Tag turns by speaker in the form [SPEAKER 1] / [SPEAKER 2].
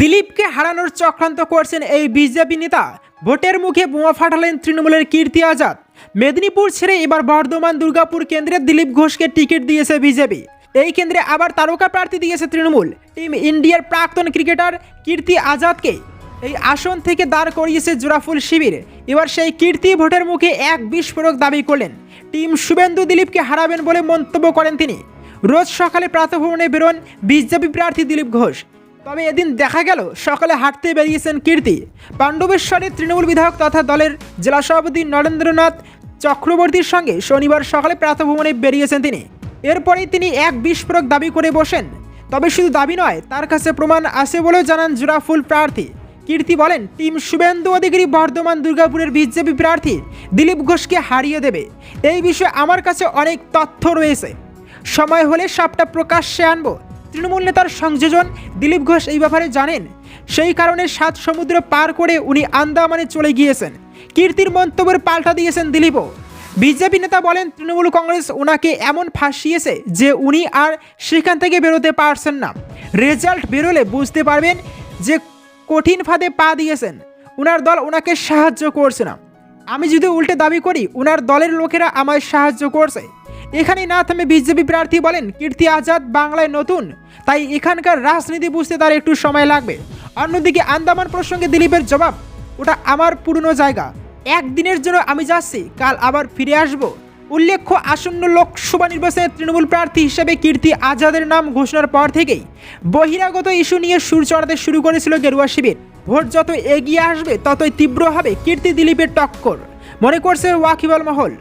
[SPEAKER 1] দিলীপকে হারানোর চক্রান্ত করছেন এই বিজেপি নেতা। ভোটের মুখে বোমা ফাটালেন তৃণমূলের কীর্তি আজাদ। মেদিনীপুর ছেড়ে এবার বর্ধমান দুর্গাপুর কেন্দ্রে দিলীপ ঘোষকে টিকিট দিয়েছে বিজেপি। এই কেন্দ্রে আবার তারকা প্রার্থী দিয়েছে তৃণমূল। টিম ইন্ডিয়ার প্রাক্তন ক্রিকেটার কীর্তি আজাদকে এই আসন থেকে দাঁড় করিয়েছে জোড়াফুল শিবির। এবার সেই কীর্তি ভোটের মুখে এক বিস্ফোরক দাবি করলেন। টিম শুভেন্দু দিলীপকে হারাবেন বলে মন্তব্য করেন তিনি। রোজ সকালে প্রাতভ্রমণে বেরোন বিজেপি প্রার্থী দিলীপ ঘোষ। তবে এদিন দেখা গেল, সকালে হাঁটতে বেরিয়েছেন কীর্তি। পাণ্ডবেশ্বরের তৃণমূল বিধায়ক তথা দলের জেলা সভাপতি নরেন্দ্রনাথ চক্রবর্তীর সঙ্গে শনিবার সকালে প্রাতভ্রমণে বেরিয়েছেন তিনি। এরপরেই তিনি এক বিস্ফোরক দাবি করে বসেন। তবে শুধু দাবি নয়, তার কাছে প্রমাণ আছে বলেও জানান জুরাফুল প্রার্থী। কীর্তি বলেন, টিম শুভেন্দু অধিকারী বর্ধমান দুর্গাপুরের বিজেপি প্রার্থী দিলীপ ঘোষকে হারিয়ে দেবে। এই বিষয়ে আমার কাছে অনেক তথ্য রয়েছে। সময় হলে সবটা প্রকাশ্যে আনব। তৃণমূল নেতার সংযোজন, দিলীপ ঘোষ এই ব্যাপারে জানেন। সেই কারণে সাত সমুদ্র পার করে উনি আন্দামানে চলে গিয়েছেন। কীর্তির মন্তব্যের পাল্টা দিয়েছেন দিলীপও। বিজেপি নেতা বলেন, তৃণমূল কংগ্রেস ওনাকে এমন ফাঁসিয়েছে যে উনি আর সেখান থেকে বেরোতে পারছেন না। রেজাল্ট বেরোলে বুঝতে পারবেন যে কঠিন ফাঁদে পা দিয়েছেন। ওনার দল ওনাকে সাহায্য করছে না। আমি যদি উল্টে দাবি করি ওনার দলের লোকেরা আমায় সাহায্য করছে। এখানে না থামে বিজেপি প্রার্থী বলেন, কীর্তি আজাদ বাংলায় নতুন। তাই এখানকার রাজনীতি বুঝতে তার একটু সময় লাগবে। অন্যদিকে আন্দামান প্রসঙ্গে দিলীপের জবাব, ওটা আমার পুরনো জায়গা। একদিনের জন্য আমি যাচ্ছি, কাল আবার ফিরে আসব। উল্লেখ্য, আসন্ন লোকসভা নির্বাচনে তৃণমূল প্রার্থী হিসেবে কীর্তি আজাদের নাম ঘোষণার পর থেকেই বহিরাগত ইস্যু নিয়ে সুর চড়াতে শুরু করেছিল গেরুয়া শিবির। ভোট যত এগিয়ে আসবে, ততই তীব্র হবে কীর্তি দিলীপের টক্কর। মনে করছে ওয়াকিবল মহল।